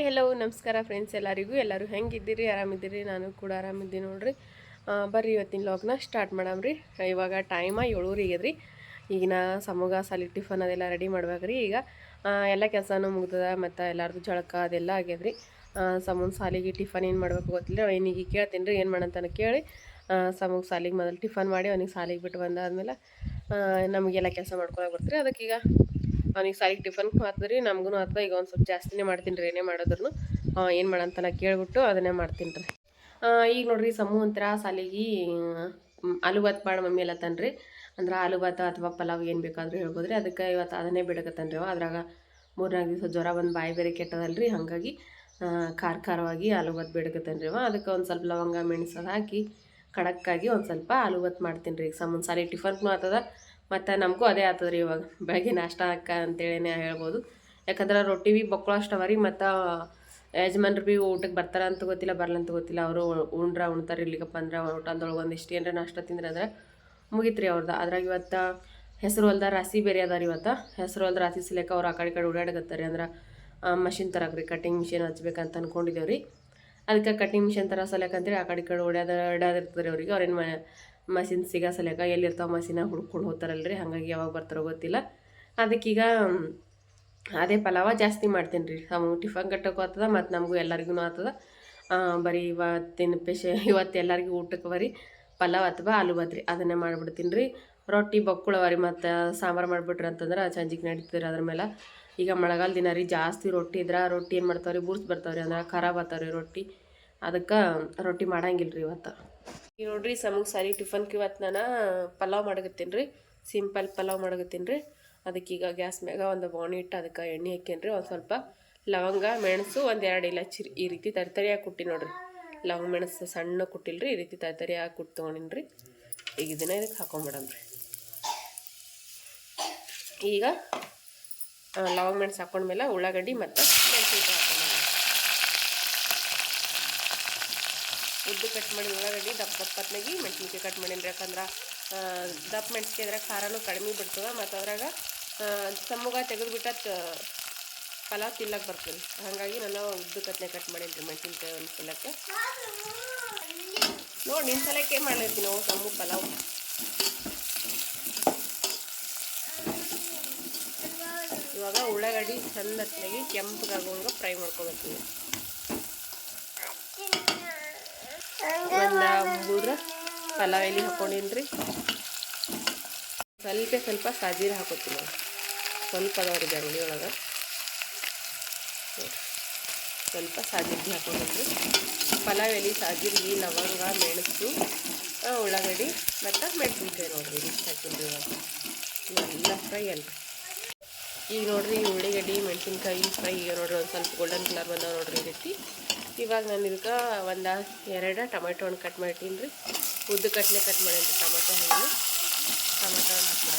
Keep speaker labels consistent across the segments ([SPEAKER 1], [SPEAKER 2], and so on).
[SPEAKER 1] Hi hello ನಮಸ್ಕಾರ friends ಎಲ್ಲರಿಗೂ. ಎಲ್ಲರೂ ಹೆಂಗಿದ್ದೀರಿ? ಆರಾಮಿದ್ದೀರಿ? ನಾನು ಕೂಡ ಆರಾಮಿದ್ದೀನಿ ನೋಡ್ರಿ. ಬರ್ರಿ ಇವತ್ತಿನ ಲಾಗ್ನ ಸ್ಟಾರ್ಟ್ ಮಾಡಮ್ರಿ. ಇವಾಗ ಟೈಮ ಏಳೂರಿಗೆ ರೀ ಈಗ ನಾ ಸಮೂಗ, ಸಾಲಿ ಟಿಫನ್ ಅದೆಲ್ಲ ರೆಡಿ ಮಾಡ್ಬೇಕ್ರಿ ಈಗ. ಎಲ್ಲ ಕೆಲಸನೂ ಮುಗ್ದದ ಮತ್ತು ಎಲ್ಲರದು ಜಳಕ ಅದೆಲ್ಲ ಆಗ್ಯದ್ರಿ. ಸಮೂನ್ ಸಾಲಿಗೆ ಟಿಫನ್ ಏನು ಮಾಡ್ಬೇಕು ಗೊತ್ತಿಲ್ಲ. ಅವನಿಗೆ ಕೇಳ್ತೀನಿ ರೀ, ಏನು ಮಾಡಂತಾನೆ ಕೇಳಿ. ಸಮೂಹ ಸಾಲಿಗೆ ಮೊದಲು ಟಿಫನ್ ಮಾಡಿ ಅವನಿಗೆ ಸಾಲಿಗೆ ಬಿಟ್ಟು ಬಂದಾದ್ಮೇಲೆ ನಮಗೆಲ್ಲ ಕೆಲಸ ಮಾಡ್ಕೊಳಕ್ಕೆ ಬರ್ತೀರಿ. ಅದಕ್ಕೀಗ ಅವ್ನಿಗೆ ಸಾಲಿಗೆ ಟಿಫನ್ಗೂ ರೀ ನಮಗೂ ಹಾಕ್ದ ಈಗ ಒಂದು ಸ್ವಲ್ಪ ಜಾಸ್ತಿನೇ ಮಾಡ್ತೀನಿ ರೀ ಏನೇ ಮಾಡಿದ್ರು ಏನು ಮಾಡಂತ ನಾ ಕೇಳ್ಬಿಟ್ಟು ಅದನ್ನೇ ಮಾಡ್ತೀನಿ ರೀ. ಈಗ ನೋಡ್ರಿ ಸಮೂ ಸಾಲಿಗೆ ಆಲೂ ಭಾತ್ ಮಾಡಿ ಮಮ್ಮಿ ಎಲ್ಲ ತನ್ರಿ ಅಂದ್ರೆ ಆಲೂ ಭಾತ ಅಥವಾ ಪಲಾವ್ ಏನು ಬೇಕಾದ್ರೂ ಹೇಳ್ಬೋದ್ರಿ. ಅದಕ್ಕೆ ಇವತ್ತು ಅದನ್ನೇ ಬಿಡಕತ್ತನ್ರಿ ಅವ. ಅದ್ರಾಗ ಮೂರ್ನಾಲ್ಕು ದಿವಸ ಜ್ವರ ಬಂದು ಬಾಯಿ ಬೇರೆ ಕೆಟ್ಟದಲ್ರಿ. ಹಾಗಾಗಿ ಖಾರ ಖಾರವಾಗಿ ಆಲೂ ಭಾತ್ ಬೇಡಕತ್ತನ್ರಿ ಅವ. ಅದಕ್ಕೆ ಒಂದು ಸ್ವಲ್ಪ ಲವಂಗ ಮೆಣಸು ಹಾಕಿ ಖಡಕ್ಕಾಗಿ ಒಂದು ಸ್ವಲ್ಪ ಆಲೂ ಭಾತ್ ಮಾಡ್ತೀನಿ ರೀ. ಈಗ ಸಮನ್ ಟಿಫನ್ಗೂ ಆಗ್ತದ ಮತ್ತು ನಮಗೂ ಅದೇ ಆಗ್ತದ್ರಿ ರೀ ಇವಾಗ. ಬೆಳಗ್ಗೆ ನಾಷ್ಟ, ಅಕ್ಕ ಅಂತೇಳಿನೇ ಹೇಳ್ಬೋದು. ಯಾಕಂದ್ರೆ ರೊಟ್ಟಿ ಭೀ ಬಕ್ಕಳು ಅಷ್ಟವ ರೀ, ಮತ್ತು ಯಜಮಾನ್ರು ಭೀ ಊಟಕ್ಕೆ ಬರ್ತಾರ ಅಂತ ಗೊತ್ತಿಲ್ಲ ಬರಲ್ಲ ಅಂತ ಗೊತ್ತಿಲ್ಲ. ಅವರು ಉಂಡ್ರ ಉಣ್ತಾರೆ ಇಲ್ಲಿಗಪ್ಪ ಅಂದ್ರೆ ಊಟದೊಳಗೆ ಒಂದಿಷ್ಟು ಏನರ ನಾಷ್ಟ ತಿಂದ್ರೆ ಅಂದ್ರೆ ಮುಗೀತು ರೀ ಅವ್ರದ್ದು ಅದ್ರಾಗ ಇವತ್ತು ಹೆಸರು ಹೊಲ್ದ ರಾಸಿ ಬೇರೆ ಅದ ರೀ ಇವತ್ತು. ಹೆಸರು ಹೊಲ್ದ ರಾಸಿ ಸಿಲಕ ಅವ್ರು ಆ ಕಡೆ ಕಡೆ ಓಡಾಡಕತ್ತಾರೆ ಅಂದ್ರೆ ಮಷಿನ್ ತರಕ್ರಿ ಕಟಿಂಗ್ ಮಿಷಿನ್ ಹಚ್ಬೇಕಂತ ಅನ್ಕೊಂಡಿದ್ದೇವೆ ರೀ ಅದಕ್ಕೆ ಕಟಿಂಗ್ ಮಿಷಿನ್ ತರ ಸಲಕ ಅಂತೇಳಿ ಆ ಕಡೆ ಕಡೆ ಓಡಾದ ರೀ ಅವ್ರಿಗೆ. ಅವ್ರೇನು ಮಷಿನ್ ಸಿಗೋ ಸಲಕ ಎಲ್ಲಿರ್ತಾವೆ ಮಷಿನ ಹುಡ್ಕೊಂಡು ಹೋಗ್ತಾರಲ್ರಿ, ಹಾಗಾಗಿ ಯಾವಾಗ ಬರ್ತಾರೋ ಗೊತ್ತಿಲ್ಲ. ಅದಕ್ಕೀಗ ಅದೇ ಪಲಾವ ಜಾಸ್ತಿ ಮಾಡ್ತೀನಿ ರೀ ಅವು ಟಿಫನ್ ಕಟ್ಟಕ್ಕೂ ಆಗ್ತದ, ಮತ್ತು ನಮಗೂ ಎಲ್ಲರಿಗೂ ಆಗ್ತದ. ಬರೀ ಇವತ್ತಿನ ಪೇಶ ಇವತ್ತು ಎಲ್ಲರಿಗೂ ಊಟಕ್ಕೆ ಬರೀ ಪಲಾವ್ ಅಥವಾ ಆಲೂ ಭಾತ್ರಿ ಅದನ್ನೇ ಮಾಡಿಬಿಡ್ತೀನಿ ರೀ ರೊಟ್ಟಿ ಬಕ್ಕುಳವ ರೀ ಮತ್ತು ಸಾಂಬಾರು ಮಾಡಿಬಿಟ್ರಿ ಅಂತಂದ್ರೆ ಸಂಜಿಗೆ ನಡೀತೀರಿ ಅದ್ರ ಮೇಲೆ. ಈಗ ಮಳೆಗಾಲ ದಿನ ರೀ ಜಾಸ್ತಿ ರೊಟ್ಟಿ ಇದ್ರೆ, ರೊಟ್ಟಿ ಏನು ಮಾಡ್ತಾವ್ರಿ? ಬೂರ್ಸ್ ಬರ್ತಾವೆ ರೀ ಅಂದ್ರೆ ಖರಾಬ್ ಆಗ್ತಾವೆ ರೀ ರೊಟ್ಟಿ. ಅದಕ್ಕೆ ರೊಟ್ಟಿ ಮಾಡಂಗಿಲ್ಲ ರೀ ಇವತ್ತು. ಈಗ ನೋಡ್ರಿ ಸಮಗ್ ಸಾರಿ ಟಿಫನ್ ಇವತ್ತು ನಾನು ಪಲಾವ್ ಮಾಡಕತ್ತೀನಿ ರೀ. ಸಿಂಪಲ್ ಪಲಾವ್ ಮಾಡಕತ್ತೀನಿ ರೀ. ಈಗ ಗ್ಯಾಸ್ ಮ್ಯಾಗ ಒಂದು ಬಾಣಿ ಇಟ್ಟು ಅದಕ್ಕೆ ಎಣ್ಣೆ ಹಾಕೇನಿ ರೀ. ಒಂದು ಸ್ವಲ್ಪ ಲವಂಗ ಮೆಣಸು ಒಂದು ಎರಡು ಇಲಾಚಿ ಈ ರೀತಿ ತರಿತರಿಯಾಗಿ ಕುಟ್ಟಿ ನೋಡ್ರಿ. ಲವಂಗ ಮೆಣಸು ಸಣ್ಣ ಕುಟ್ಟಿಲ್ರಿ. ಈ ರೀತಿ ತರಿತರಿಯಾಗಿ ಕುಟ್ಟು ತೊಗೊಂಡಿನಿ ರೀ. ಈಗ ಇದನ್ನ ಇದಕ್ಕೆ ಹಾಕೊಂಬಿಡಮ್ರಿ ಈಗ ಆ, ಲವಂಗ ಮೆಣಸು ಹಾಕೊಂಡ್ಮೇಲೆ ಉಳ್ಳಾಗಡ್ಡಿ ಮತ್ತು ಮೆಣಸಿನ್ಕಾಯಿ ಹಾಕೊಂಡ್ಮೇಲೆ ಉದ್ದು ಕಟ್ ಮಾಡಿ ಉಳ್ಳಾಗಡ್ಡಿ ದಪ್ಪ ದಪ್ಪತ್ನಾಗಿ ಮೆಣಸಿನ್ಕಾಯಿ ಕಟ್ ಮಾಡೀನಿ ಯಾಕಂದ್ರೆ ದಪ್ಪ ಮೆಣಸಿನ್ಕಾಯಿ ಅದ್ರಾಗ ಖಾರನೂ ಕಡಿಮೆ ಬಿಡ್ತದೆ ಮತ್ತು ಅದ್ರಾಗ ಸಮ್ಮುಗ ತೆಗೆದುಬಿಟ್ಟ ಪಲಾವ್ ತಿನ್ನಕ್ಕೆ ಬರ್ತದೆ ಹಾಗಾಗಿ ನಾನು ಉದ್ದು ಕತ್ನೆ ಕಟ್ ಮಾಡೀನಿ ರೀ ಮೆಣಸಿನ್ಕಾಯಿ ಒಂದು ಸಲಕ್ಕೆ. ನೋಡಿ ನಿನ್ನ ಸಲಕ್ಕೆ ಮಾಡಿರ್ತೀನಿ ನಾವು ಸಮ್ಮು ಪಲಾವ್? ಇವಾಗ ಉಳ್ಳಾಗಡ್ಡಿ ಚಂದ ಕೆಂಪಗಾಗುವಂಗೆ ಫ್ರೈ ಮಾಡ್ಕೊಬೇಕು. ಒಂದು ಮೂರು ಪಲಾವ್ ಎಲೆ ಹಾಕೊಂಡಿನ್ರಿ. ಸ್ವಲ್ಪ ಸ್ವಲ್ಪ ಸಾಜೀರ ಹಾಕೋತೀನಿ ಸ್ವಲ್ಪ ಅದಾವ್ರಿ ಅಂಗಡಿ ಒಳಗೆ. ಸ್ವಲ್ಪ ಸಾಜೀರ್ಗಿ ಹಾಕೊಂಡಿದ್ರಿ ಪಲಾವ್ ಎಲೆ ಸಾಜೀರ್ಗಿ ಲವಂಗ, ಮೆಣಸು ಉಳ್ಳಾಗಡ್ಡಿ ಮತ್ತು ಮೆಣಸಿನ್ಕಾಯಿ ನೋಡಿರಿ ಇಷ್ಟು ಹಾಕಿದ್ರಿ ಇವೆಲ್ಲ ಫ್ರೈ ಅಲ್ಲ ಈಗ ನೋಡ್ರಿ ಉಳ್ಳಿಗಡ್ಡಿ, ಮೆಣಸಿನ್ಕಾಯಿ ಫ್ರೈ ಈಗ ನೋಡಿರಿ ಒಂದು ಸ್ವಲ್ಪ ಗೋಲ್ಡನ್ ಕಲರ್ ಬಂದಾವ ನೋಡಿರಿ ಈ ರೀತಿ. ಇವಾಗ ನಾನು ಇದಕ್ಕೆ ಒಂದು ಎರಡು ಟೊಮೆಟೊ ಹಣ್ಣು ಕಟ್ ಮಾಡ್ತೀನಿ ರೀ. ಉದ್ದು ಕಟ್ಲೆ ಕಟ್ ಮಾಡೀನಿ ಟೊಮೆಟೊ ಹಣ್ಣು. ಟೊಮೆಟೊ ಹಣ್ಣು ಹಾಕಿ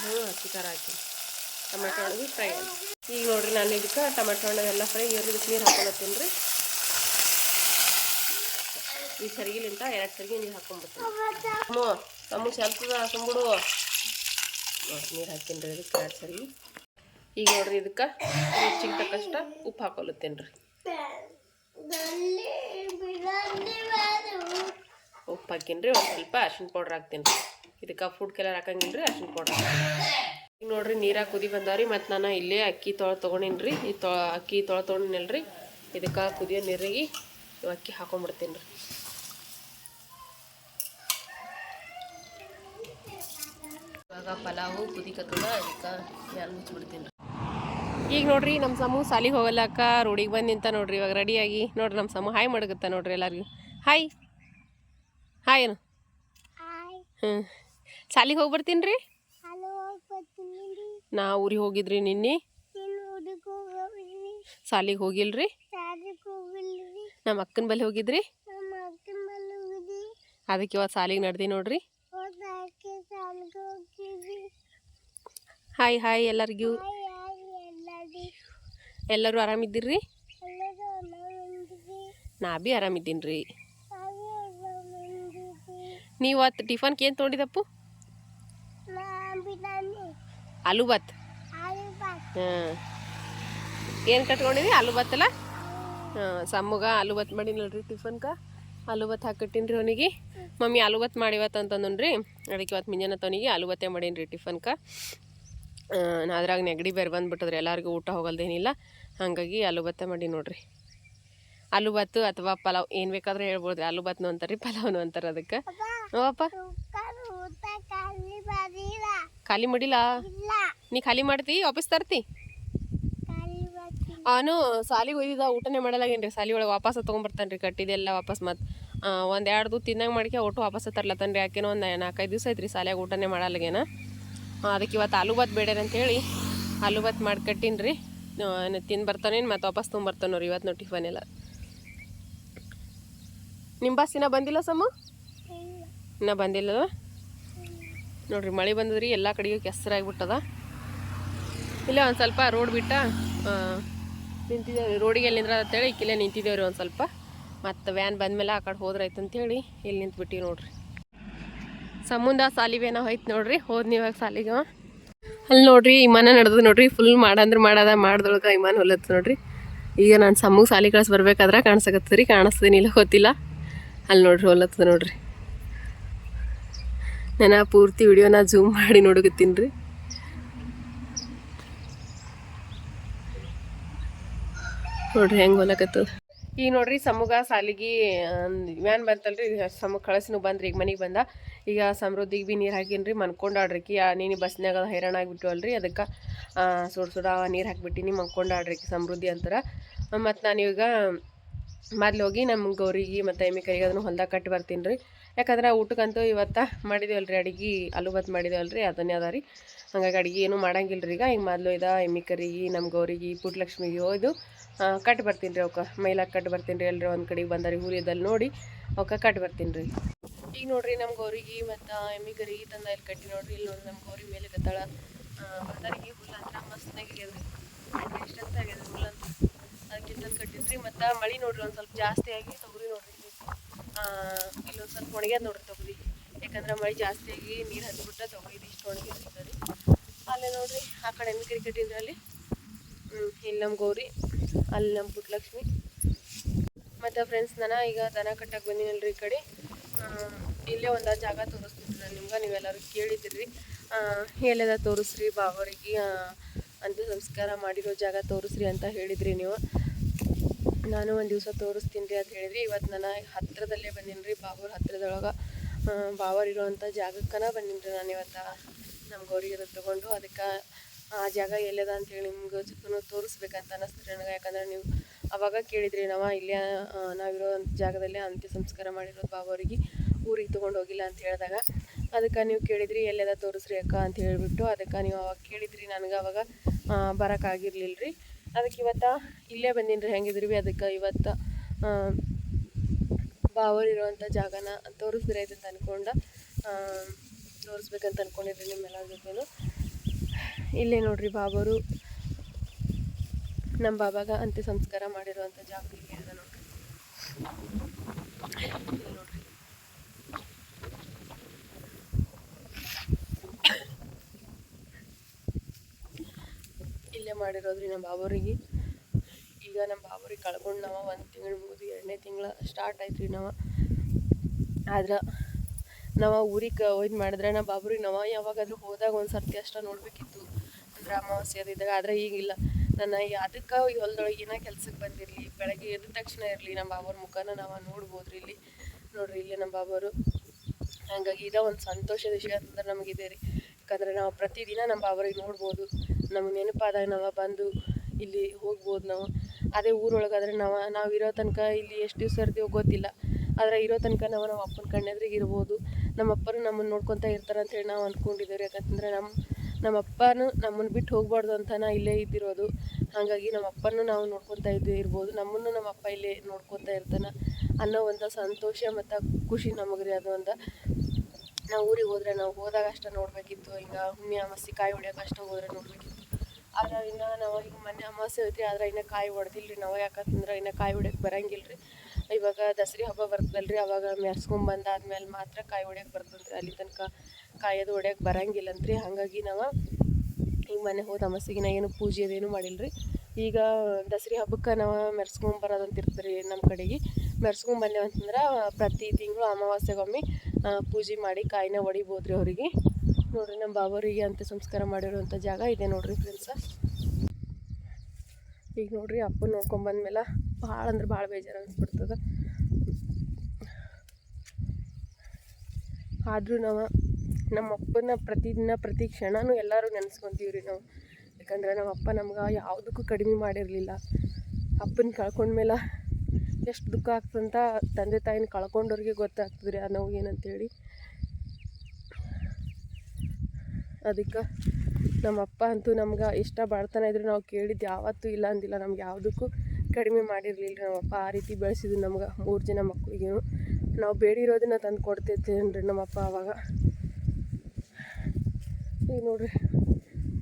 [SPEAKER 1] ಹ್ಞೂ ಹಸಿ ಖಾರ ಹಾಕಿ. ಟೊಮೆಟೊ ಹಣ್ಣು ಫ್ರೈ ಈಗ ನೋಡ್ರಿ ನಾನು ಇದಕ್ಕೆ ಟೊಮೆಟೊ ಹಣ್ಣು ಎಲ್ಲ ಫ್ರೈ ಇದಕ್ಕೆ ನೀರು ಹಾಕೊಳತ್ತೀನಿ ರೀ. ಈ ಸರಿಗಿಲಿಂತ ಎರಡು ಸರಿಗೆ ನೀರು ಹಾಕೊಂಡ್ಬಿಡ್ತೀನಿ ಅಮ್ಮ ನಮಗೆ ಸ್ವಲ್ಪ ಹಾಕೊಂಡ್ಬಿಡು ನೀರು ಹಾಕೀನಿ ರೀ ಸರಿ ಈಗ ನೋಡ್ರಿ ಇದಕ್ಕೆ ರುಚಿಗೆ ತಕ್ಕಷ್ಟ ಉಪ್ಪು ಹಾಕೊಲತ್ತೇನೆ ರೀ. ಉಪ್ಪು ಹಾಕೀನಿ ರೀ, ಒಂದು ಸ್ವಲ್ಪ ಅರ್ಶಿನ ಪೌಡ್ರ್ ಹಾಕ್ತೀನಿ ರೀ. ಇದಕ್ಕೆ ಫುಡ್ ಕಲರ್ ಹಾಕಂಗಿಲ್ಲ ರೀ ಅರ್ಶಿನ ಪೌಡ್ರ್ ಈಗ ನೋಡ್ರಿ ನೀರಾಗ ಕುದಿ ಬಂದಾವ್ರಿ ಮತ್ತು ನಾನು ಇಲ್ಲೇ ಅಕ್ಕಿ ತೊಳೆ ತೊಗೊಂಡಿನಿ ರೀ, ಈ ತೊಳ ಅಕ್ಕಿ ತೊಳೆ ತೊಗೊಂಡಿನಲ್ರಿ. ಇದಕ್ಕೆ ಕುದಿಯೋ ನೀರಿಗೆ ಅಕ್ಕಿ ಹಾಕೊಂಡ್ಬಿಡ್ತೀನಿ ರೀ. ಇವಾಗ ಪಲಾವು ಕುದಿಕತ್ತದ ಅದಕ್ಕೆ ಮ್ಯಾಲ ಮುಚ್ಚಿಬಿಡ್ತೀನಿ. ಈಗ ನೋಡ್ರಿ ನಮ್ಮ ಸಮೂ ಸಾಲಿಗೆ ಹೋಗಲಕ್ಕ ರೋಡಿಗೆ ಬಂದು ನಿಂತ ನೋಡ್ರಿ ಇವಾಗ ರೆಡಿಯಾಗಿ ನೋಡ್ರಿ ನಮ್ಮ ಸಮೂಹ ಹಾಯ್ ಮಾಡಕತ್ತ ನೋಡ್ರಿ ಎಲ್ಲರಿಗೂ. ಹಾಯ್ ಹಾಯ್ ಏನು? ಹ್ಞೂ ಸಾಲಿಗೆ ಹೋಗಿ ಬರ್ತೀನಿ. ರೀ ನಾ ಊರಿಗೆ ಹೋಗಿದ್ರಿ ನಿನ್ನೆ. ಸಾಲಿಗೆ ಹೋಗಿಲ್ರಿ? ನಮ್ಮ ಅಕ್ಕನ ಬಳಿ ಹೋಗಿದ್ರಿ? ಅದಕ್ಕೆ ಇವತ್ತು ಸಾಲಿಗೆ ನಡ್ದಿ ನೋಡ್ರಿ. ಹಾಯ್ ಹಾಯ್ ಎಲ್ಲರಿಗೂ. ಎಲ್ಲರೂ. ಆರಾಮಿದ್ದೀರಿ? ನಾ ಬಿ ಆರಾಮಿದ್ದೀನಿ ರೀ ನೀವು ಅತ್ ಟಿಫನ್ಗೆ ಏನು ತೊಗೊಂಡಿದ್ದಪ್ಪು ಆಲೂ ಬಾತ್. ಹಾಂ. ಏನು ಕಟ್ಕೊಂಡಿದ್ರಿ ಆಲೂ ಹಾಂ ಸಮ್ಮಗ ಆಲೂ ಮಾಡಿ ನೋಡ್ರಿ ಟಿಫನ್ಕ. ಆಲೂ ಹಾಕಿಟ್ಟಿನ್ರಿ ಅವನಿಗೆ. ಮಮ್ಮಿ ಆಲೂ ಮಾಡಿವತ್ತಂತಂದ್ರಿ ಮಾಡಿವತ್ತು ಅದಕ್ಕೆ ಇವತ್ತು ಮುಂಜಾನೆ ಅವನಿಗೆ ಆಲೂ ಮಾಡೀನಿ ರೀ ಟಿಫನ್ಕ. ಅದ್ರಾಗ ನೆಗಡಿ ಬೇರೆ ಬಂದ್ಬಿಟ್ಟದ್ರಿ ಎಲ್ಲರಿಗೂ ಊಟ ಹೋಗಲ್ದೇನಿಲ್ಲ. ಹಾಗಾಗಿ ಆಲೂ ಮಾಡಿ ನೋಡ್ರಿ. ಆಲೂ ಅಥವಾ ಪಲಾವ್ ಏನು ಬೇಕಾದ್ರೆ ಹೇಳ್ಬೋದು ಆಲೂ ಬಾತ್ನು ಅಂತಾರೆ ರೀ ಪಲಾವ್ನು ಅಂತಾರೆ ಅದಕ್ಕೆ. ನೋವಪ್ಪ ಖಾಲಿ ಮಾಡಿಲ್ಲ? ನೀ ಖಾಲಿ ಮಾಡ್ತಿ ವಾಪಸ್ ತರ್ತಿ? ಅವನು ಸಾಲಿಗೆ ಒಯ್ದಿದ್ದ ಊಟನೇ ಮಾಡಲಾಗೇನ್ರಿ. ಸಾಲಿ ಒಳಗೆ ವಾಪಸ್ ತೊಗೊಂಬರ್ತಾನೆ ರೀ ಕಟ್ಟಿದೆಲ್ಲ ವಾಪಸ್ ಮತ್ತು ಒಂದು ಎರಡು ತಿನ್ನಂಗೆ ಮಾಡ್ಕೆ ಒಟ್ಟು ವಾಪಸ್ ತರ್ಲತ್ತಾನ ರೀ ಯಾಕೇನೋ ಒಂದು ನಾಲ್ಕೈದು ದಿವಸ ಐತ್ರಿ ಸಾಲಿಯಾಗ ಊಟನೇ ಮಾಡಲಾಗೇನ. ಅದಕ್ಕೆ ಇವತ್ತು ಆಲೂ ಬೇಡ ಅಂತೇಳಿ ಆಲೂ ಮಾಡಿ ಕಟ್ಟೀನಿ ರೀ ತಿಂದು ಬರ್ತಾನೇನು ಮತ್ತು ವಾಪಸ್ ತೊಗೊಂಬರ್ತಾನೋ ರೀ ಇವತ್ತು ನೋಡಿ ಟಿಫನ್ ಎಲ್ಲ ನಿಮ್ಮ ಬಸ್ ಇನ್ನೂ ಬಂದಿಲ್ಲ ಸಮ್ಮ? ಇನ್ನೂ ಬಂದಿಲ್ಲ ನೋಡಿರಿ ಮಳೆ ಬಂದದ್ರಿ, ಎಲ್ಲ ಕಡೆಗೂ ಕೆಸರಾಗ್ಬಿಟ್ಟದ ಇಲ್ಲ ಒಂದು ಸ್ವಲ್ಪ ರೋಡ್ ಬಿಟ್ಟ ನಿಂತಿದ್ದೇವೆ ರೋಡಿಗೆ ಎಲ್ಲಿ ನಿಂದ್ರ ಅಂತೇಳಿ ಇಕ್ಕಿಲ್ಲೇ ನಿಂತಿದ್ದೇವ್ರಿ ಒಂದು ಸ್ವಲ್ಪ. ಮತ್ತು ವ್ಯಾನ್ ಬಂದಮೇಲೆ ಆ ಕಡೆ ಹೋದ್ರಾಯ್ತು ಅಂತೇಳಿ ಇಲ್ಲಿ ನಿಂತ್ಬಿಟ್ಟಿವಿ ನೋಡ್ರಿ. ಸಮುಂದ ಸಾಲಿವೇನ ಹೋಯ್ತು ನೋಡ್ರಿ ಹೋದ್ ನೀವಾಗ ಸಾಲಿಗೆ. ಅಲ್ಲಿ ನೋಡ್ರಿ ಇಮಾನ ನಡೆದು ನೋಡ್ರಿ ಫುಲ್ ಮಾಡಂದ್ರೆ ಮಾಡದ, ಮಾಡ್ದೊಳಗ ಇಮಾನ ಹೊಲತ್ತು ನೋಡ್ರಿ. ಈಗ ನಾನು ಸಮ್ಮಗ್ ಸಾಲಿ ಕಳ್ಸಿ ಬರ್ಬೇಕಾದ್ರೆ ಕಾಣಿಸಕತ್ತೀರಿ ಕಾಣಿಸ್ತೀನಿ ಇಲ್ಲ ಗೊತ್ತಿಲ್ಲ. ಅಲ್ಲಿ ನೋಡ್ರಿ ಹೊಲತ್ತದ ನೋಡ್ರಿ. ನಾನು ಪೂರ್ತಿ ವಿಡಿಯೋನ ಜೂಮ್ ಮಾಡಿ ನೋಡಕತ್ತೀನಿ ರೀ. ನೋಡ್ರಿ ಹೆಂಗೆ ಹೊಲಕತ್ತದ. ಈಗ ನೋಡ್ರಿ ಸಮುಗ, ಸಾಲಿಗೆ ವ್ಯಾನ್ ಬಂತಲ್ರಿ ಸಮುಗ ಕಳಸಿನೂ ಬಂದ್ರಿ, ಈಗ ಮನೆಗೆ ಬಂದ. ಈಗ ಸಮೃದ್ಧಿಗೆ ಭೀ ನೀರು ಹಾಕಿನ್ರಿ ಮನ್ಕೊಂಡಾಡ್ರಿಕಿ ನೀನು ಬಸ್ನಾಗ ಹೈರಾಣ ಆಗಿಬಿಟ್ಟು ಅಲ್ರಿ ಅದಕ್ಕೆ ಸುಡ್ ಸುಡ ನೀರು ಹಾಕಿಬಿಟ್ಟಿನಿ ಮನ್ಕೊಂಡಾಡ್ರಿಕಿ ಸಮೃದ್ಧಿ ಅಂತಾರೆ. ಮತ್ತು ನಾನೀಗ ಮೊದ್ಲು ಹೋಗಿ ನಮ್ಮ ಗೌರಿಗೆ ಮತ್ತು ಎಮ್ಮಿ ಕೈಗೆ ಅದನ್ನು ಹೊಲ್ದಾಗ ಕಟ್ಟಿ ಬರ್ತೀನಿ ರೀ. ಯಾಕಂದ್ರೆ ಊಟಕ್ಕಂತೂ ಇವತ್ತು ಮಾಡಿದೇವಲ್ರಿ, ಅಡಿಗೆ ಆಲೂ ಮಾಡಿದೇವಲ್ಲ ಮಾಡಿದೇವಲ್ರಿ, ಅದನ್ನೇ ಅದ ರೀ. ಹಂಗಾಗಿ ಅಡುಗೆ ಏನೂ ಮಾಡಂಗಿಲ್ಲ ರೀ ಈಗ. ಈಗ ಮೊದ್ಲು ಇದ ಎಮ್ಮಿ ಕರಿಗೆ ನಮ್ಮ ಗೌರಿಗೆ, ಪುಟ್ಲಕ್ಷ್ಮಿಗೆ ಹೋಯ್ದು ಕಟ್ಟಿ ಬರ್ತೀನಿ ರೀ ಅವಕ್ಕೆ. ಮೈಲಾಗ ಕಟ್ಟಿ ಬರ್ತೀನಿ ರೀ ಎಲ್ಲರೂ ಒಂದು ಕಡೆಗೆ ಬಂದಾರಿ ಹುರಿಯೋದಲ್ಲಿ ನೋಡಿ ಅವಕ್ಕೆ ಕಟ್ಟಿ ಬರ್ತೀನಿ ರೀ. ಈಗ ನೋಡ್ರಿ ನಮ್ಮ ಗೌರಿಗೆ ಮತ್ತು ಎಮ್ಮಿ ಕರಿಗೆ ತಂದ ಇಲ್ಲಿ ಕಟ್ಟಿ ನೋಡ್ರಿ. ಇಲ್ಲಿ ನೋಡ್ರಿ ನಮ್ಮ ಗೌರಿ ಮೇಲೆ ಗತ್ತಾಳ ಬಂದರಿಗೆ ಹುಲ್ಲ ಅಂತ ಮಸ್ತಾಗಿ ಎಷ್ಟಂತ ಆಗ್ಯದ ಹುಲ್ಲು ಅಂತ ಅದಕ್ಕೆ ತಂದು ಕಟ್ಟಿದ್ರಿ ಮತ್ತು ಮಳೆ ನೋಡ್ರಿ, ಒಂದು ಸ್ವಲ್ಪ ಜಾಸ್ತಿ ಆಗಿ ತೊಗರಿ ನೋಡ್ರಿ. ಇಲ್ಲೊಂದು ಸ್ವಲ್ಪ ಒಣಗ್ಯದ ನೋಡ್ರಿ ತೊಗರಿ ಯಾಕಂದ್ರೆ ಮಳೆ ಜಾಸ್ತಿ ಆಗಿ ನೀರು ಹತ್ಬಿಟ್ಟ ತೊಗರಿ ಇಷ್ಟು ಒಣಗಿರ್ತದೆ ಅಲ್ಲೇ ನೋಡ್ರಿ, ಆ ಕಡೆ ಕ್ರಿಕೆಟ್ ಇದರಲ್ಲಿ ಇಲ್ಲಿ ನಮ್ಮ ಗೌರಿ, ಅಲ್ಲಿ ನಮ್ಮ ಪುಟ್ಲಕ್ಷ್ಮಿ. ಮತ್ತು ಫ್ರೆಂಡ್ಸ್ ನಾನು ಈಗ ದನ ಕಟ್ಟಕ್ಕೆ ಬಂದಿನಲ್ರಿ ಈ ಕಡೆ. ಇಲ್ಲೇ ಒಂದು ಜಾಗ ತೋರಿಸ್ತಿದ್ರ ನಾನು ನಿಮ್ಗೆ, ನೀವೆಲ್ಲರೂ ಕೇಳಿದಿರಿ. ಎಲ್ಲೆಲ್ಲ ತೋರಿಸ್ರಿ, ಬಾವರಿಗೆ ಅಂತ ಸಂಸ್ಕಾರ ಮಾಡಿರೋ ಜಾಗ ತೋರಿಸ್ರಿ ಅಂತ ಹೇಳಿದ್ರಿ ನೀವು. ನಾನು ಒಂದು ದಿವಸ ತೋರಿಸ್ತೀನಿ ರೀ ಅಂತ ಹೇಳಿದ್ರಿ. ಇವತ್ತು ನಾನು ಹತ್ತಿರದಲ್ಲೇ ಬಂದೀನಿ ರೀ ಬಾಬೂರ್ ಹತ್ತಿರದೊಳಗೆ ಬಾವರ್ ಇರೋವಂಥ ಜಾಗಕ್ಕನ ಬಂದೀನಿ ರೀ ನಾನು ಇವತ್ತು. ನಮ್ಮ ಗೌರಿಗೆ ತೊಗೊಂಡು ಅದಕ್ಕೆ ಆ ಜಾಗ ಎಲ್ಲದ ಅಂತೇಳಿ ನಿಮ್ಗೆ ಜೊತೆ ತೋರಿಸ್ಬೇಕಂತ ಅನ್ನಿಸ್ತು ನನಗೆ. ಯಾಕಂದ್ರೆ ನೀವು ಅವಾಗ ಕೇಳಿದ್ರಿ, ನಾವು ಇಲ್ಲೇ ನಾವಿರೋ ಜಾಗದಲ್ಲೇ ಅಂತ್ಯ ಸಂಸ್ಕಾರ ಮಾಡಿರೋದು ಬಾಬರಿಗೆ ಊರಿಗೆ ತೊಗೊಂಡು ಹೋಗಿಲ್ಲ ಅಂತ ಹೇಳಿದಾಗ ಅದಕ್ಕೆ ನೀವು ಕೇಳಿದ್ರಿ, ಎಲ್ಲೆದ ತೋರಿಸ್ರಿ ಅಕ್ಕ ಅಂತ ಹೇಳಿಬಿಟ್ಟು ಅದಕ್ಕೆ ನೀವು ಅವಾಗ ಕೇಳಿದ್ರಿ. ನನಗೆ ಅವಾಗ ಬರೋಕ್ಕಾಗಿರ್ಲಿಲ್ಲ ರೀ ಅದಕ್ಕೆ ಇವತ್ತು ಇಲ್ಲೇ ಬಂದೀನಿ ಹೆಂಗಿದ್ರಿ ಭೀ ಅದಕ್ಕೆ ಇವತ್ತು ಬಾವರ್ ಇರುವಂಥ ಜಾಗನ ತೋರಿಸಿದ್ರೆ ಅಂತ ಅಂದ್ಕೊಂಡು ತೋರಿಸ್ಬೇಕಂತ ಅಂದ್ಕೊಂಡಿದ್ರಿ ನಿಮ್ಮೆಲ್ಲರ ಜೊತೆನೂ. ಇಲ್ಲೇ ನೋಡ್ರಿ ಬಾಬರು ನಮ್ಮ ಬಾಬಾಗ ಅಂತ್ಯ ಸಂಸ್ಕಾರ ಮಾಡಿರುವಂಥ ಜಾಗ ಇಲ್ಲಿ ಅದ ನೋಡ್ರಿ ಇಲ್ಲಿ ನೋಡ್ರಿ ಇಲ್ಲೇ ಮಾಡಿರೋದ್ರಿ ನಮ್ಮ ಬಾಬರಿಗೆ. ಈಗ ನಮ್ಮ ಬಾಬರಿಗೆ ಕಳ್ಕೊಂಡು ನಾವು ಒಂದು ತಿಂಗಳು ಮುಗಿದು ಎರಡನೇ ತಿಂಗಳು ಸ್ಟಾರ್ಟ್ ಆಯ್ತು ರೀ ನಾವು. ಆದ್ರೆ ನಾವು ಊರಿಗೆ ಒಯ್ದು ಮಾಡಿದ್ರೆ ನಮ್ಮ ಬಾಬರಿಗೆ ನಾವು ಯಾವಾಗಾದ್ರೂ ಹೋದಾಗ ಒಂದು ಸರ್ತಿ ಅಷ್ಟ ನೋಡಬೇಕಿತ್ತು. ಅಂದ್ರೆ ಅಮಾವಾಸ್ಯೆ ಇದ್ದಾಗ. ಆದರೆ ಈಗಿಲ್ಲ. ನನ್ನ ಅದಕ್ಕೆ ಹೊಲದೊಳಗೆ ಏನೋ ಕೆಲ್ಸಕ್ಕೆ ಬಂದಿರಲಿ, ಬೆಳಗ್ಗೆ ಎದ್ದ ತಕ್ಷಣ ಇರಲಿ ನಮ್ಮ ಬಾಬರ ಮುಖನ ನಾವು ನೋಡ್ಬೋದು ರೀ ಇಲ್ಲಿ. ನೋಡ್ರಿ ಇಲ್ಲಿ ನಮ್ಮ ಬಾಬರು. ಹಾಗಾಗಿ ಇದ ಒಂದು ಸಂತೋಷದ ವಿಷಯ ಅಂತಂದ್ರೆ ನಮಗಿದೆ ರೀ. ಯಾಕಂದ್ರೆ ನಾವು ಪ್ರತಿದಿನ ನಮ್ಮ ಬಾಬರಿಗೆ ನೋಡ್ಬೋದು. ನಮಗೆ ನೆನಪಾದಾಗ ನಾವು ಬಂದು ಇಲ್ಲಿ ಹೋಗ್ಬೋದು ನಾವು. ಅದೇ ಊರೊಳಗಾದ್ರೆ ನಾವು ನಾವು ಇರೋ ತನಕ ಇಲ್ಲಿ ಎಷ್ಟು ದಿವಸ ಇರ್ತೀವೋ ಗೊತ್ತಿಲ್ಲ. ಆದರೆ ಇರೋ ತನಕ ನಾವು ನಮ್ಮ ಅಪ್ಪನ ಕಣ್ಣೆದ್ರಿಗೆ ಇರ್ಬೋದು. ನಮ್ಮ ಅಪ್ಪರು ನಮ್ಮನ್ನು ನೋಡ್ಕೊತಾ ಇರ್ತಾರೆ ಅಂತೇಳಿ ನಾವು ಅಂದ್ಕೊಂಡಿದ್ದೇವೆ ಯಾಕಂತಂದ್ರೆ ನಮ್ಮ ನಮ್ಮ ಅಪ್ಪನೂ ನಮ್ಮನ್ನು ಬಿಟ್ಟು ಹೋಗ್ಬಾರ್ದು ಅಂತ ನಾ ಇಲ್ಲೇ ಇದ್ದಿರೋದು. ಹಾಗಾಗಿ ನಮ್ಮ ಅಪ್ಪನೂ ನಾವು ನೋಡ್ಕೊತಾ ಇದ್ದು ಇರ್ಬೋದು. ನಮ್ಮನ್ನು ನಮ್ಮ ಅಪ್ಪ ಇಲ್ಲೇ ನೋಡ್ಕೊತಾ ಇರ್ತಾನೆ ಅನ್ನೋ ಒಂದು ಸಂತೋಷ ಮತ್ತು ಖುಷಿ ನಮಗೆ ರೀ ಅದು ಒಂದು. ನಾವು ಊರಿಗೆ ಹೋದ್ರೆ ನಾವು ಹೋದಾಗ ಅಷ್ಟೇ ನೋಡಬೇಕಿತ್ತು. ಈಗ ಹುಣ್ಣಿ ಅಮಾಸಿ ಕಾಯಿ ಹೊಡ್ಯೋಕೆ ಅಷ್ಟೇ ಹೋದ್ರೆ ನೋಡಬೇಕಿತ್ತು ಆದ್ರೆ ಇನ್ನು ನಾವು ಈಗ ಮೊನ್ನೆ ಅಮಾವಾಸ್ಯೆ ಐತ್ರಿ, ಆದ್ರೆ ಇನ್ನ ಕಾಯಿ ಹೊಡೆದಿಲ್ಲ ರೀ ನಾವು, ಯಾಕಂತಂದ್ರೆ ಇನ್ನು ಕಾಯಿ ಹೊಡ್ಯಕ್ಕೆ ಬರಂಗಿಲ್ಲ ರೀ ಇವಾಗ ದಸರಿ ಹಬ್ಬ ಬರ್ತದಲ್ಲ ರೀ ಅವಾಗ ಮೆರ್ಸ್ಕೊಂಬಂದಾದ್ಮೇಲೆ ಮಾತ್ರ ಕಾಯಿ ಹೊಡ್ಯಕ್ಕೆ ಬರ್ತದ್ರಿ. ಅಲ್ಲಿ ತನಕ ಕಾಯೋದು ಹೊಡ್ಯಕ್ಕೆ ಬರಂಗಿಲ್ಲಂತ್ರಿ. ಹಾಗಾಗಿ ನಾವು ಈಗ ಮನೆ ಹೋದ ಅಮಾಸಿಗೆ ನಾ ಏನು ಪೂಜೆ ಅದೇನು ಮಾಡಿಲ್ರಿ. ಈಗ ದಸರಿ ಹಬ್ಬಕ್ಕೆ ನಾವು ಮೆರ್ಸ್ಕೊಂಬರೋದಂತ ಇರ್ತದೆ ನಮ್ಮ ಕಡೆಗೆ. ಅಂತಂದ್ರೆ ಪ್ರತಿ ತಿಂಗಳು ಅಮಾವಾಸ್ಯೆಗೊಮ್ಮೆ ಪೂಜೆ ಮಾಡಿ ಕಾಯಿನ ಹೊಡಿಬೋದು ರೀ ಅವರಿಗೆ. ನೋಡ್ರಿ ನಮ್ಮ ಬಾಬರಿಗೆ ಅಂತ ಸಂಸ್ಕಾರ ಮಾಡಿರುವಂಥ ಜಾಗ ಇದೆ ನೋಡ್ರಿ ಫ್ರೆಂಡ್ಸ ಈಗ ನೋಡ್ರಿ ಅಪ್ಪ ನೋಡ್ಕೊಂಬಂದ್ಮೇಲೆ ಭಾಳ ಅಂದ್ರೆ ಭಾಳ ಬೇಜಾರು ಅನ್ಸ್ಬಿಡ್ತದೆ. ಆದರೂ ನಾವು ನಮ್ಮ ಅಪ್ಪನ ಪ್ರತಿದಿನ, ಪ್ರತಿ ಕ್ಷಣನೂ ಎಲ್ಲರೂ ನೆನೆಸ್ಕೊಂತೀವಿ ರೀ ನಾವು. ಯಾಕಂದ್ರೆ ನಮ್ಮ ಅಪ್ಪ ನಮ್ಗೆ ಯಾವುದಕ್ಕೂ ಕಡಿಮೆ ಮಾಡಿರಲಿಲ್ಲ. ಅಪ್ಪನ ಕಳ್ಕೊಂಡ್ಮೇಲೆ ಎಷ್ಟು ದುಃಖ ಆಗ್ತಂತ ತಂದೆ ತಾಯಿನ ಕಳ್ಕೊಂಡವ್ರಿಗೆ ಗೊತ್ತಾಗ್ತದೆ ರೀ ಆ ನೋವು ಏನಂತೇಳಿ. ಅದಕ್ಕೆ ನಮ್ಮ ಅಪ್ಪ ಅಂತೂ ನಮ್ಗೆ ಇಷ್ಟ ಬಾಳ್ತಾನೆ ಇದ್ರು ನಾವು ಕೇಳಿದ್ದು ಯಾವತ್ತೂ ಇಲ್ಲ ಅಂದಿಲ್ಲ. ನಮ್ಗೆ ಯಾವುದಕ್ಕೂ ಕಡಿಮೆ ಮಾಡಿರಲಿಲ್ಲ ನಮ್ಮ ಅಪ್ಪ ಆ ರೀತಿ ಬೆಳೆಸಿದ್ರು ನಮ್ಗೆ ಮೂರು ಜನ ಮಕ್ಕಳಿಗೇನು. ನಾವು ಬೇಡಿರೋದನ್ನ ತಂದು ಕೊಡ್ತಿರ್ತೇನೆ ನಮ್ಮ ಅಪ್ಪ ಅವಾಗ. ಈಗ ನೋಡ್ರಿ,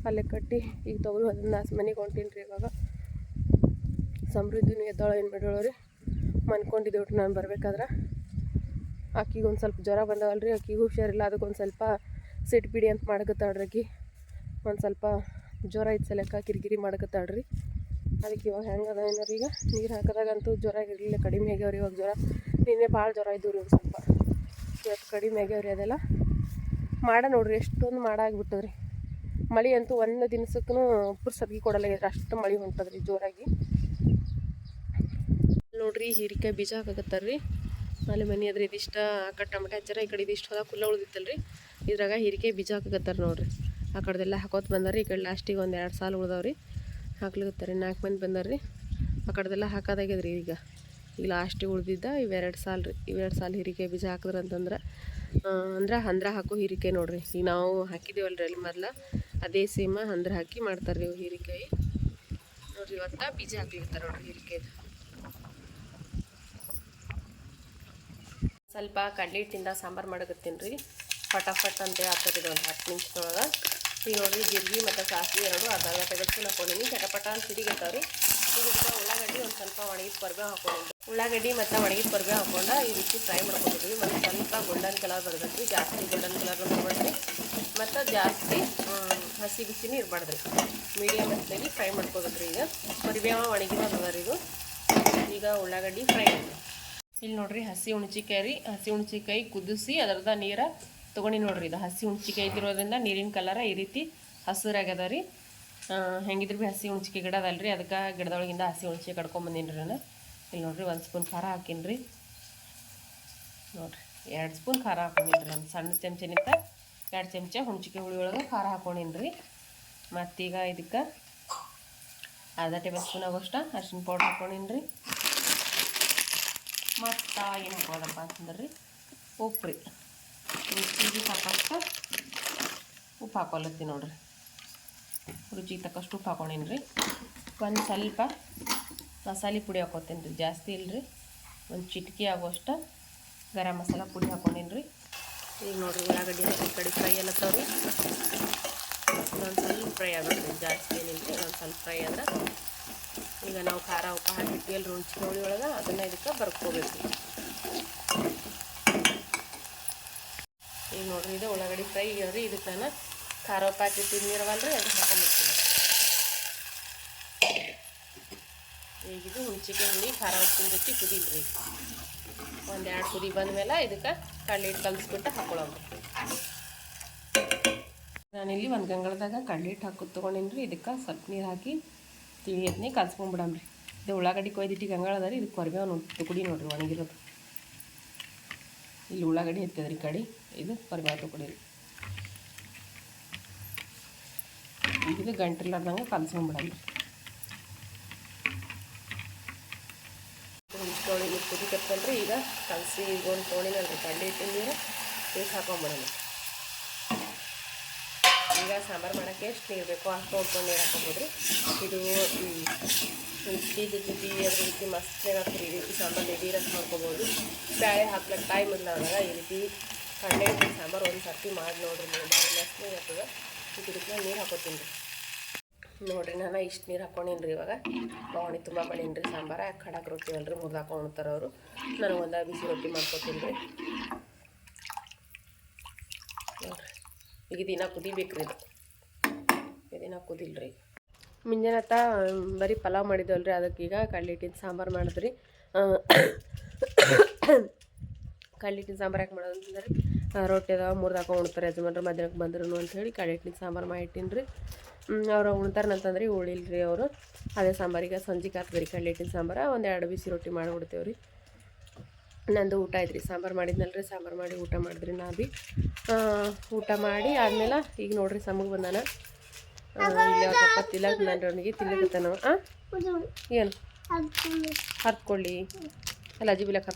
[SPEAKER 1] ಅಲ್ಲೇ ಕಟ್ಟಿ ಈಗ ತೊಗೊಳು ಅದನ್ನ ಮನೆಗೆ ಹೊಂಟೀನಿ ರೀ ಇವಾಗ. ಸಮೃದ್ಧಿನೂ ಎದ್ದಾಳ ಏನು ಮಾಡೋಳು ರೀ? ಮನ್ಕೊಂಡಿದ್ದೇವೆ ನಾನು ಬರ್ಬೇಕಾದ್ರೆ. ಆಕಿಗೆ ಒಂದು ಸ್ವಲ್ಪ ಜ್ವರ ಬಂದವಲ್ರಿ, ಆಕಿಗೆ ಹುಷಾರಿಲ್ಲ. ಅದಕ್ಕೆ ಒಂದು ಸ್ವಲ್ಪ ಸಿಟ್ಟು ಬಿಡಿ ಅಂತ ಮಾಡಕತ್ತಾಳ್ರಿ ಆಕಿ ಒಂದು ಸ್ವಲ್ಪ ಜ್ವರ ಇತ್ತು ಸಲಕ ಕಿರಿಕಿರಿ ಮಾಡಕತ್ತಾಳ್ರಿ ಅದಕ್ಕೆ ಇವಾಗ ಹೆಂಗದ ಏನಾರ ಈಗ? ನೀರು ಹಾಕಿದಾಗಂತೂ ಜ್ವರ ಇರಲಿಲ್ಲ, ಕಡಿಮೆ ಆಗ್ಯಾವ್ರಿ ಇವಾಗ ಜ್ವರ. ನಿನ್ನೆ ಭಾಳ ಜ್ವರ ಇದ್ದವು ರೀ ಒಂದು ಸ್ವಲ್ಪ. ಇವತ್ತು ಕಡಿಮೆ ಆಗ್ಯಾವ್ರಿ ಅದೆಲ್ಲ. ಮಾಡ ನೋಡ್ರಿ, ಎಷ್ಟೊಂದು ಮಾಡ ಆಗಿಬಿಟ್ಟದ್ರಿ. ಮಳೆ ಅಂತೂ ಒಂದು ದಿನಸಕ್ಕೂ ಸದ್ಗಿ ಕೊಡಲ್ಲ ಅಷ್ಟು ಮಳೆ ಹೊಂಟದ್ರಿ ಜೋರಾಗಿ. ನೋಡ್ರಿ, ಹೀರಿಕಾಯಿ ಬೀಜ ಹಾಕಕತ್ತಾರ್ರಿ. ಅಲ್ಲಿ ಮನೆ ಅದ್ರ ಇದಿಷ್ಟ, ಆ ಕಡೆ ಟಮಟ ಹಚ್ಚಾರ ಈ ಕಡೆ ಇದಿಷ್ಟು ಹೊಲ ಕುಲ್ಲ ಉಳ್ದಿತ್ತಲ್ರಿ. ಇದ್ರಾಗ ಹೀರಿಕೆ ಬೀಜ ಹಾಕಕತ್ತಾರೆ ನೋಡ್ರಿ. ಆ ಕಡೆದೆಲ್ಲ ಹಾಕೋತ್ ಬಂದಾರಿ ಈ ಕಡೆ ಲಾಸ್ಟಿಗೆ ಒಂದು ಎರಡು ಸಾಲು ಉಳ್ದಾವ್ರಿ. ಹಾಕ್ಲಿಕತ್ತಾರೆ ನಾಲ್ಕು ಮಂದಿ ಬಂದಾರ್ರಿ. ಆ ಕಡೆದೆಲ್ಲ ಹಾಕೋದಾಗ್ಯದ್ರಿ ಈಗ. ಈಗ ಲಾಸ್ಟಿಗೆ ಉಳ್ದಿದ್ದ ಇವೆರಡು ಸಾಲು ರೀ. ಇವೆರಡು ಸಾಲು ಹೀರಿಕೆ ಬೀಜ ಹಾಕಿದ್ರೆ ಅಂತಂದ್ರೆ ಅಂದ್ರೆ ಹಂದ್ರ ಹಾಕು ಹೀರಿಕೆ ನೋಡ್ರಿ. ಈಗ ನಾವು ಹಾಕಿದ್ದೀವಲ್ರಿ ಅಲ್ಲಿ ಮೊದ್ಲು. ಅದೇ ಸೇಮ ಹಂದ್ರ ಹಾಕಿ ಮಾಡ್ತಾರೆ ರೀ ಹೀರಿಕಾಯಿ. ನೋಡ್ರಿ ಇವತ್ತು ಬೀಜ ಹಾಕ್ಲಿಕತ್ತಾರ ನೋಡ್ರಿ ಹೀರಿಕಾಯ್ದು ಸ್ವಲ್ಪ ಕಡ್ಲಿ ಹಿಟ್ಟಿಂದ ಸಾಂಬಾರು ಮಾಡಕತ್ತೀನಿ ರೀ. ಫಟಾಫಟ್ ಅಂತ ಆಗ್ತದೆ ಒಂದು ಹತ್ತು ನಿಮಿಷದೊಳಗೆ ಈಗ ನೋಡಿರಿ ಜೀರಿಗೆ ಮತ್ತು ಸಾಸಿವೆ ಎರಡು ಅರ್ಧ ಅರ್ಧ ಟೇಬಲ್ ಸ್ಪೂನ್ ಹಾಕೊಂಡಿನಿ ಚಟಪಟ ಅಂತ ಸಿಡಿಗತ್ತಾವ ರೀ ಈಗ ಉಳ್ಳಾಗಡ್ಡಿ ಒಂದು ಸ್ವಲ್ಪ ಒಣಗಿದ ಪರ್ಬೆ ಹಾಕೊಂಡು ಉಳ್ಳಾಗಡ್ಡಿ ಮತ್ತು ಒಣಗಿದ ಪರ್ಬೆ ಹಾಕೊಂಡು ಈ ರೀತಿ ಫ್ರೈ ಮಾಡ್ಕೊಂಡಿದ್ವಿ ಮತ್ತು ಸ್ವಲ್ಪ ಗೋಲ್ಡನ್ ಕಲರ್ ರೀ ಜಾಸ್ತಿ ಗೋಲ್ಡನ್ ಕಲರ್ ಮಾಡ್ಬೇಡ್ರಿ ಮತ್ತು ಜಾಸ್ತಿ ಹಸಿ ಬಿಸಿನೂ ಇರಬಾರ್ದು ಮೀಡಿಯಮ್ ಹಸಿಯಾಗಿ ಫ್ರೈ ಮಾಡ್ಕೋಬೇಕು ರೀ ಈಗ. ಕರಿಬೇವ ಒಣಗಿದ ಇದು. ಈಗ ಉಳ್ಳಾಗಡ್ಡಿ ಫ್ರೈ ಇಲ್ಲಿ ನೋಡ್ರಿ ಹಸಿ ಹುಣಸಿಕಾಯಿ ರೀ. ಹಸಿ ಹುಣಸಿಕಾಯಿ ಕುದಿಸಿ ಅದರದ ನೀರ ತೊಗೊಂಡು ನೋಡ್ರಿ, ಇದು ಹಸಿ ಹುಣ್ಚಿಕಾಯಿ ಇದ್ದಿರೋದ್ರಿಂದ ನೀರಿನ ಕಲರ ಈ ರೀತಿ ಹಸಿರಾಗ್ಯದ ರೀ ಹೆಂಗಿದ್ರು ಭೀ ಹಸಿ ಹುಣ್ಚಿಕೆ ಗಿಡ ಅದಲ್ರಿ, ಅದಕ್ಕೆ ಗಿಡದೊಳಗಿಂದ ಹಸಿ ಹುಣ್ಚಿಕಾಯಿ ಕಡ್ಕೊಂಬಂದಿನಿ ರೀ ನಾನು. ಇಲ್ಲಿ ನೋಡ್ರಿ ಒಂದು ಸ್ಪೂನ್ ಖಾರ ಹಾಕೀನಿ ರೀ ನೋಡಿರಿ, ಎರಡು ಸ್ಪೂನ್ ಖಾರ ಹಾಕೊಂಡಿನಿ ರೀ ನಾನು, ಸಣ್ಣ ಚಮಚನಿಂದ ಎರಡು ಚಮಚ ಹುಣ್ಚಿಕೆ ಹುಳಿ ಒಳಗೆ ಖಾರ ಹಾಕೊಂಡಿನಿ ರೀ ಮತ್ತೀಗ ಇದಕ್ಕೆ ಅರ್ಧ ಟೇಬಲ್ ಸ್ಪೂನ್ ಆಗೋಷ್ಟ ಅರ್ಶಿನ ಪೌಡ್ರ್ ಹಾಕೊಂಡಿನಿ ರೀ ಮತ್ತು ಏನು ಹಾಕೋದಪ್ಪ ಅಂತಂದ್ರೆ ರೀ ಉಪ್ಪು ರೀ ರುಚಿಗೆ ಸಾಕಷ್ಟು ಉಪ್ಪು ಹಾಕೊಲತ್ತೀನಿ ನೋಡ್ರಿ. ರುಚಿಗೆ ತಕ್ಕಷ್ಟು ಉಪ್ಪು ಹಾಕೊಂಡೀನಿ ರೀ. ಒಂದು ಸ್ವಲ್ಪ ಮಸಾಲೆ ಪುಡಿ ಹಾಕೋತೀನಿ ರೀ. ಜಾಸ್ತಿ ಇಲ್ರಿ. ಒಂದು ಚಿಟಕಿ ಆಗೋಷ್ಟು ಗರಂ ಮಸಾಲ ಪುಡಿ ಹಾಕೊಂಡೀನಿ ರೀ. ಈಗ ನೋಡ್ರಿ ಉಳ್ಳಾಗಡ್ಡಿ ಹಾಕಿ ಕಡೆ ಫ್ರೈ ಎಲ್ಲ ರೀ ಇನ್ನೊಂದು ಸ್ವಲ್ಪ ಫ್ರೈ ಆಗುತ್ತೆ ಜಾಸ್ತಿ ಏನಿಲ್ಲ ಇನ್ನೊಂದು ಸ್ವಲ್ಪ ಫ್ರೈ ಆದ್ರೆ ಈಗ ನಾವು ಖಾರ ಉಪ್ಪು ಹಾಕಿಟ್ಟಿವಲ್ಲ ಹೋಳಿ ಒಳಗೆ. ಅದನ್ನು ಇದಕ್ಕೆ ಬರ್ಕೋಬೇಕು. ಈಗ ನೋಡ್ರಿ, ಇದು ಉಳ್ಳಾಗಡ್ಡಿ ಫ್ರೈ ಇದಕ್ಕೆ ನಾನು ಖಾರ ಉಪ್ಪು ಹಾಕಿಟ್ಟಿದ್ದು ರೀ ಅದಕ್ಕೆ ಹಾಕೊಂಡ್ಬಿಡ್ತೀನಿ ಈಗ ಇದು ಹುಣಸಿಗೆ ಹುಳಿ, ಖಾರ ಉಪ್ಪಿನ ಜೊತೆ ಕುದಿಲ್ರಿ. ಒಂದು ಎರಡು ಕುದಿ ಬಂದಮೇಲೆ ಇದಕ್ಕೆ ಕಡ್ಲೆ ಹಿಟ್ಟು ಕಲಿಸ್ಬಿಟ್ಟು ಹಾಕೊಳ್ಳೋದು ನಾನಿಲ್ಲಿ ಒಂದು ಗಂಗಳದಾಗ ಕಡ್ಲೆ ಹಿಟ್ಟು ಹಾಕಿ ತೊಗೊಂಡಿನಿ ರೀ ಇದಕ್ಕೆ ಸ್ವಲ್ಪ ನೀರು ಹಾಕಿ ತಿಳಿ ಎತ್ನಿ ಕಲ್ಸ್ಕೊಂಡ್ಬಿಡಮ್ರಿ ಇದು ಉಳ್ಳಾಗಡ್ಡಿ ಕೊಯ್ದಿಟ್ಟು ಗಂಗಳದ ಅದ ರೀ ಇದಕ್ಕೆ ಕೊರ್ಬೇವು ತುಕುಡಿ ನೋಡ್ರಿ ಒಣಗಿರೋದು. ಇಲ್ಲಿ ಉಳ್ಳಾಗಡ್ಡಿ ಎತ್ತದ್ರಿ ಕಡಿ. ಇದು ಕೊರ್ಬೇವು ತುಕುಡಿ ರೀ ಈಗ ಇದು ಗಂಟಿಲ್ಲಾರ್ದಂಗೆ ಕಲ್ಸ್ಕೊಂಡ್ಬಿಡಮ್ರಿ ತೊಳಿ ನೀರು ಕುದಿಕತ್ತಲ್ರಿ ಈಗ ಕಲಸಿ ಈಗ ಒಂದು ತೊಳಿನಲ್ರಿ ಕಡ್ಲೆ ಹಿಟ್ಟಿನ ನೀರು ಇದಕ್ಕೆ ಹಾಕೊಂಬಿಡೋಣ. ಈಗ ಸಾಂಬಾರು ಮಾಡೋಕ್ಕೆ ಎಷ್ಟು ನೀರು ಬೇಕೋ ಅಷ್ಟು ನೀರು ಹಾಕೊಬೋದ್ರಿ ಇದು ಬೀಜದ ಜೊತೆ ಅದ್ರ ರೀತಿ ಮಸ್ತ್ ಆಗ್ತದೆ ಈ ರೀತಿ ಸಾಂಬಾರು ಎಡಿ ರಸ ಮಾಡ್ಕೊಬೋದು. ಬೇಳೆ ಹಾಕ್ಲಿಕ್ಕೆ ಟೈಮ್ ಇರ್ಲಾರ್ದಾಗ ಈ ರೀತಿ ಹಿಟ್ಟಿನ ಸಾಂಬಾರು ಒಂದು ಸರ್ತಿ ಮಾಡಿ ನೋಡ್ರಿ ನೀವು ಭಾಳ ಮಸ್ತ್ ಆಗ್ತದೆ. ಇದಕ್ಕೆ ನೀರು ಹಾಕೋತೀನಿ ರೀ. ನೋಡಿರಿ, ನಾನು ಇಷ್ಟು ನೀರು ಹಾಕೊಂಡೀನಿ ರೀ ಇವಾಗ. ಬಾವಣಿ ತುಂಬ ಮಾಡೀನಿ ರೀ ಸಾಂಬಾರ. ಖಡಕ್ ರೊಟ್ಟಿ ಅಲ್ರಿ ಮುರ್ದು ಹಾಕೊಂಡು ಉಣ್ತಾರೆ ಅವರು. ನನಗೆ ಒಂದಾಗ ಬಿಸಿ ರೊಟ್ಟಿ ಮಾಡ್ಕೊತೀನಿ ರೀ. ಈಗ ದಿನ ಕುದಿಬೇಕ್ರಿ ಇದು. ದಿನ ಕುದಿಲ್ರಿ ಮುಂಜಾನತ್ತ ಬರೀ ಪಲಾವ್ ಮಾಡಿದ್ವಲ್ರಿ, ಅದಕ್ಕೆ ಈಗ ಕಡ್ಲೆ ಹಿಟ್ಟಿನ ಸಾಂಬಾರು ಮಾಡಿದ್ರಿ. ಕಡ್ಲೆ ಹಿಟ್ಟಿನ ಸಾಂಬಾರು ಯಾಕೆ ಮಾಡೋದು ಅಂತಂದ್ರೆ ರೊಟ್ಟಿ ಅದಾವ, ಮೂರು ದಾಕ ಉಣ್ತಾರೆ ಯಜಮಾನ್ರು ಮಧ್ಯಾಹ್ನಕ್ಕೆ ಬಂದ್ರು ಅಂತ ಹೇಳಿ ಕಡ್ಲೆ ಹಿಟ್ಟಿನ ಸಾಂಬಾರು ಮಾಡಿಟ್ಟಿನಿ ರೀ ಅವ್ರು ಉಣ್ತಾರಂತಂದ್ರೆ ಉಳಿಲ್ರಿ ಅವರು. ಅದೇ ಸಾಂಬಾರಿಗೆ ಸಂಜೆಗೆ ರೀ ಕಡ್ಲೆ ಹಿಟ್ಟಿನ ಸಾಂಬಾರು, ಒಂದು ಎರಡು ಬಿಸಿ ರೊಟ್ಟಿ ಮಾಡಿಬಿಡ್ತೇವೆ ರೀ ನಂದು ಊಟ ಐತ್ರಿ ಸಾಂಬಾರು ಮಾಡಿದ್ನಲ್ರಿ, ಸಾಂಬಾರು ಮಾಡಿ ಊಟ ಮಾಡಿದ್ರಿ ನಾ ಭೀ ಊಟ ಮಾಡಿ ಆದ್ಮೇಲೆ, ಈಗ ನೋಡ್ರಿ ಸಮಗ್ ಬಂದಾನ. ಇಲ್ಲಿ ಅವ್ರ ಪಪ್ಪ ತಿಲ್ಲಕ್ ನನಗೆ ತಿಲ್ಲಕತ್ತಾನ ಆ? ಏನು? ಹರ್ಕೊಳ್ಳಿ ಅಲ್ಲ ಅಜ್ಜಿ ಬಿಲಕ್ಕೆ